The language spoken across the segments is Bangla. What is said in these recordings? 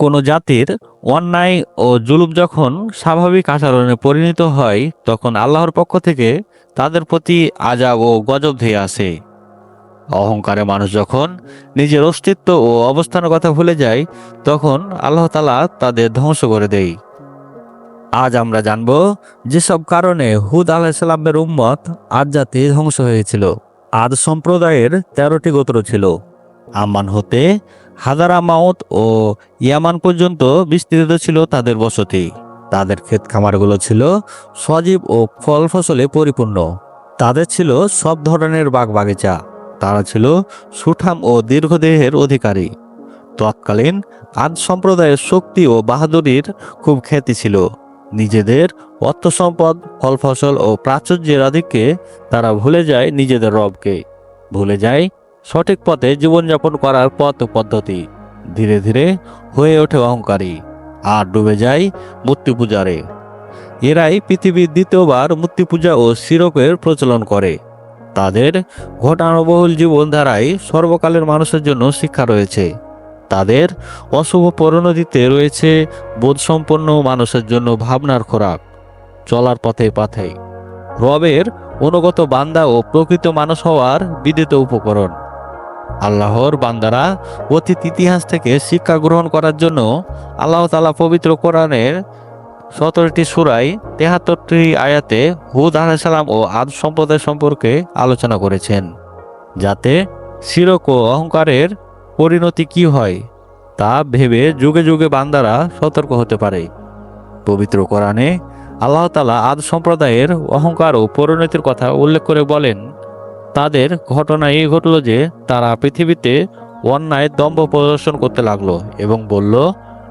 কোনো জাতির অন্যায় ও জুলুম যখন স্বাভাবিক আচরণে পরিণত হয়, তখন আল্লাহর পক্ষ থেকে তাদের প্রতি আজাব ও গজব ধেয়ে আসে। অহংকারে মানুষ যখন নিজের অস্তিত্ব ও অবস্থানের কথা ভুলে যায়, তখন আল্লাহ তালা তাদের ধ্বংস করে দেয়। আজ আমরা জানব যেসব কারণে হুদ আলাহিসাল্লামের উম্মত আজ জাতি ধ্বংস হয়েছিল। আদ সম্প্রদায়ের তেরোটি গোত্র ছিল। আম্মান হতে হাজারা মাউত ও ইয়ামান পর্যন্ত বিস্তৃত ছিল তাদের বসতি। তাদের ক্ষেত খামারগুলো ছিল সজীব ও ফল ফসলে পরিপূর্ণ। তাদের ছিল সব ধরনের বাগবাগিচা তারা ছিল সুঠাম ও দীর্ঘদেহের অধিকারী। তৎকালীন আদ সম্প্রদায়ের শক্তি ও বাহাদুরির খুব খ্যাতি ছিল। নিজেদের অর্থ সম্পদ ফল ফসল ও প্রাচুর্যের আধিক্যে তারা ভুলে যায় নিজেদের রবকে। ভুলে যায় সঠিক পথে জীবনযাপন করার পথ পদ্ধতি। ধীরে ধীরে হয়ে ওঠে অহংকারী, আর ডুবে যায় মূর্তি পূজারে এরাই পৃথিবীর দ্বিতীয়বার মূর্তি পূজা ও শিরকের প্রচলন করে। তাদের ঘটানুবহুল জীবনধারায় সর্বকালের মানুষের জন্য শিক্ষা রয়েছে। তাদের অশুভ পরিণতিতে রয়েছে বোধসম্পন্ন মানুষের জন্য ভাবনার খোরাক, চলার পথে পথে রবের অনুগত বান্দা ও প্রকৃত মানুষ হওয়ার বিদিত উপকরণ। আল্লাহর বান্দারা অতীত ইতিহাস থেকে শিক্ষা গ্রহণ করার জন্য আল্লাহ তালা পবিত্র কোরআনের সতেরোটি সুরাই তেহাত্তরটি আয়াতে হুদ আলাইসালাম ও আদ সম্প্রদায় সম্পর্কে আলোচনা করেছেন, যাতে শিরক ও অহংকারের পরিণতি কি হয় তা ভেবে যুগে যুগে বান্দারা সতর্ক হতে পারে। পবিত্র কোরআনে আল্লাহ তালা আদ সম্প্রদায়ের অহংকার ও পরিণতির কথা উল্লেখ করে বলেন তাদের ঘটনা এই ঘটল যে তারা পৃথিবীতে অন্যায় দম্ভ প্রদর্শন করতে লাগল এবং বলল,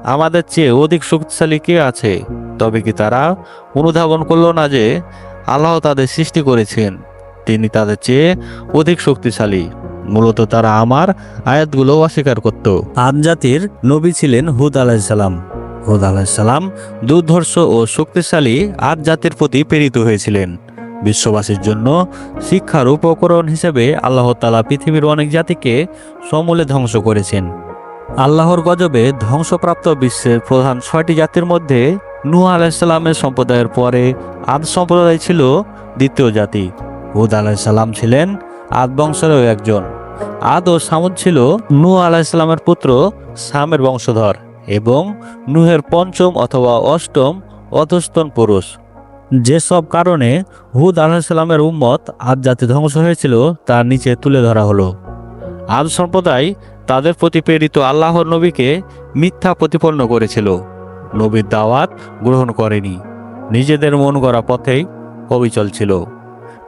আমাদের চেয়ে অধিক শক্তিশালী কে আছে? তবে কি তারা অনুধাবন করল না যে আল্লাহ তাদের সৃষ্টি করেছেন? তিনি তাদের চেয়ে অধিক শক্তিশালী। মূলত তারা আমার আয়াতগুলো অস্বীকার করত। আদ জাতির নবী ছিলেন হুদ আলাহিসাল্লাম হুদ আলাহিসাল্লাম দুর্ধর্ষ ও শক্তিশালী আদ জাতির প্রতি প্রেরিত হয়েছিলেন। বিশ্ববাসীর জন্য শিক্ষার উপকরণ হিসেবে আল্লাহ তালা পৃথিবীর অনেক জাতিকে সমূলে ধ্বংস করেছেন। আল্লাহর গজবে ধ্বংসপ্রাপ্ত বিশ্বের প্রধান ছয়টি জাতির মধ্যে নূহ আলাইসাল্লামের সম্প্রদায়ের পরে আদ সম্প্রদায় ছিল দ্বিতীয় জাতি। হুদ আলাইসাল্লাম ছিলেন আদ বংশেরও একজন। আদ ও সামুদ ছিল নূহ আলাইসাল্লামের পুত্র সামের বংশধর এবং নুহের পঞ্চম অথবা অষ্টম অধস্তন পুরুষ। যেসব কারণে হুদ আলাহিসাল্লামের উম্মত আদ জাতি ধ্বংস হয়েছিল তার নিচে তুলে ধরা হলো। আদ সম্প্রদায় তাদের প্রতি প্রেরিত আল্লাহর নবীকে মিথ্যা প্রতিপন্ন করেছিল। নবীর দাওয়াত গ্রহণ করেনি। নিজেদের মন গড়া পথেই অবিচল ছিল।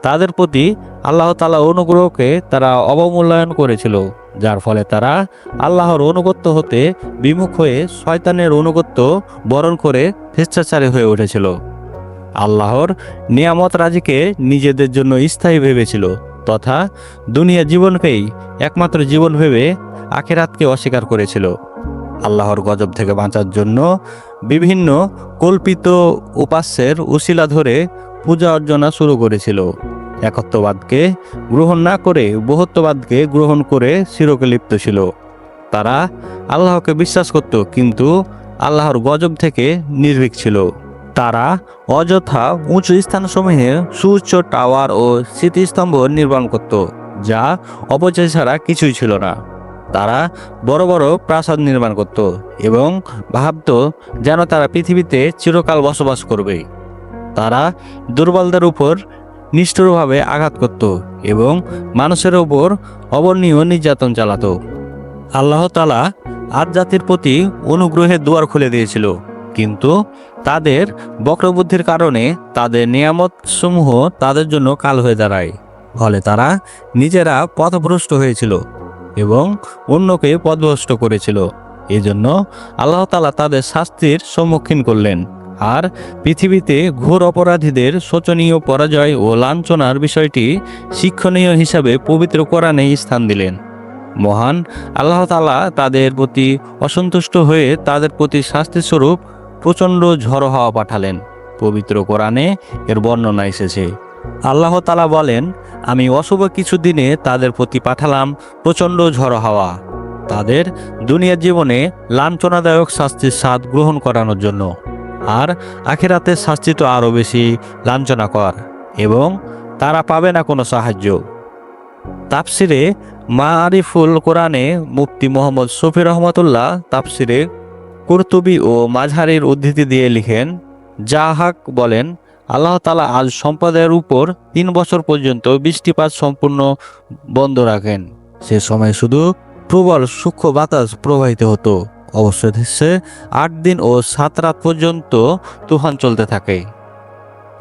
তাদের প্রতি আল্লাহ তালা অনুগ্রহকে তারা অবমূল্যায়ন করেছিল, যার ফলে তারা আল্লাহর অনুগত্য হতে বিমুখ হয়ে শয়তানের অনুগত্য বরণ করে স্বেচ্ছাচারী হয়ে উঠেছিল। আল্লাহর নিয়ামত রাজিকে নিজেদের জন্য স্থায়ী ভেবেছিল, তথা দুনিয়া জীবনকেই একমাত্র জীবন ভেবে আখেরাতকে অস্বীকার করেছিল। আল্লাহর গজব থেকে বাঁচার জন্য বিভিন্ন কল্পিত উপাস্যের উশিলা ধরে পূজা অর্চনা শুরু করেছিল। একত্ববাদকে গ্রহণ না করে বহুত্ববাদকে গ্রহণ করে শিরকে লিপ্ত ছিল। তারা আল্লাহকে বিশ্বাস করত, কিন্তু আল্লাহর গজব থেকে নির্ভীক ছিল। তারা অযথা উঁচু স্থানসমূহে সুউচ্চ টাওয়ার ও স্মৃতিস্তম্ভ নির্মাণ করত, যা অপচয় ছাড়া কিছুই ছিল না। তারা বড় বড় প্রাসাদ নির্মাণ করত এবং ভাবত যেন তারা পৃথিবীতে চিরকাল বসবাস করবে তারা দুর্বলদের উপর নিষ্ঠুরভাবে আঘাত করত এবং মানুষের ওপর অবর্ণীয় নির্যাতন চালাত। আল্লাহ তালা জাতির প্রতি অনুগ্রহের দুয়ার খুলে দিয়েছিল। কিন্তু তাদের বক্রবুদ্ধির কারণে তাদের নিয়ামত সমূহ তাদের জন্য কাল হয়ে দাঁড়ায়। ফলে তারা নিজেরা পথভ্রষ্ট হয়েছিল এবং অন্যকে পথভ্রষ্ট করেছিল। এজন্য আল্লাহ তালা তাদের শাস্তির সম্মুখীন করলেন। আর পৃথিবীতে ঘোর অপরাধীদের শোচনীয় পরাজয় ও লাঞ্ছনার বিষয়টি শিক্ষণীয় হিসাবে পবিত্র কোরআনে স্থান দিলেন। মহান আল্লাহ তালা তাদের প্রতি অসন্তুষ্ট হয়ে তাদের প্রতি শাস্তিস্বরূপ প্রচণ্ড ঝড় হাওয়া পাঠালেন। পবিত্র কোরআনে এর বর্ণনা এসেছে। আল্লাহ তালা বলেন, আমি অশুভ কিছু দিনে তাদের প্রতি পাঠালাম প্রচণ্ড ঝড় হাওয়া। তাদের দুনিয়ার জীবনে লাঞ্ছনাদায়ক শাস্তির স্বাদ গ্রহণ করানোর জন্য। আর আখেরাতের শাস্তি তো আরও বেশি লাঞ্ছনাকর এবং তারা পাবে না কোনো সাহায্য। তাপসিরে মারিফুল কোরআনে মুফতি মোহাম্মদ শফি রহমতুল্লাহ তাপসিরে কুরতুবি ও মাঝহারির উদ্ধৃতি দিয়ে লিখেন জাহাক বলেন, আল্লাহ তালা আজ সম্প্রদায়ের উপর তিন বছর পর্যন্ত বৃষ্টিপাত সম্পূর্ণ বন্ধ রাখেন। সে সময় শুধু প্রবল সূক্ষ্ম বাতাস প্রবাহিত হতো। অবশ্য অবশেষে আট দিন ও সাত রাত পর্যন্ত তুফান চলতে থাকে।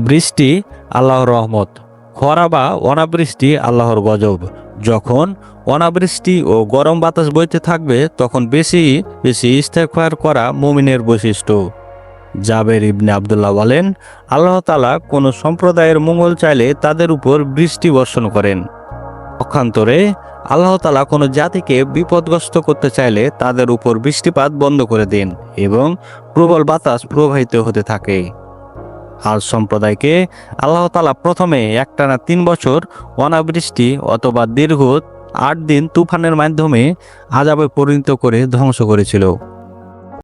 বৃষ্টি আল্লাহর রহমত, খরা বা অনাবৃষ্টি আল্লাহর গজব। যখন অনাবৃষ্টি ও গরম বাতাস বইতে থাকবে, তখন বেশি বেশি ইস্তেকফার করা মুমিনের বৈশিষ্ট্য। জাবের ইবনে আবদুল্লাহ বলেন, আল্লাহ তালা কোনো সম্প্রদায়ের মঙ্গল চাইলে তাদের উপর বৃষ্টি বর্ষণ করেন। পক্ষান্তরে, আল্লাহ তালা কোনো জাতিকে বিপদগ্রস্ত করতে চাইলে তাদের উপর বৃষ্টিপাত বন্ধ করে দেন এবং প্রবল বাতাস প্রবাহিত হতে থাকে। আল সম্প্রদায়কে আল্লাহ তালা প্রথমে একটানা তিন বছর অনাবৃষ্টি অথবা দীর্ঘ আট দিন তুফানের মাধ্যমে আজাবে পরিণত করে ধ্বংস করেছিল।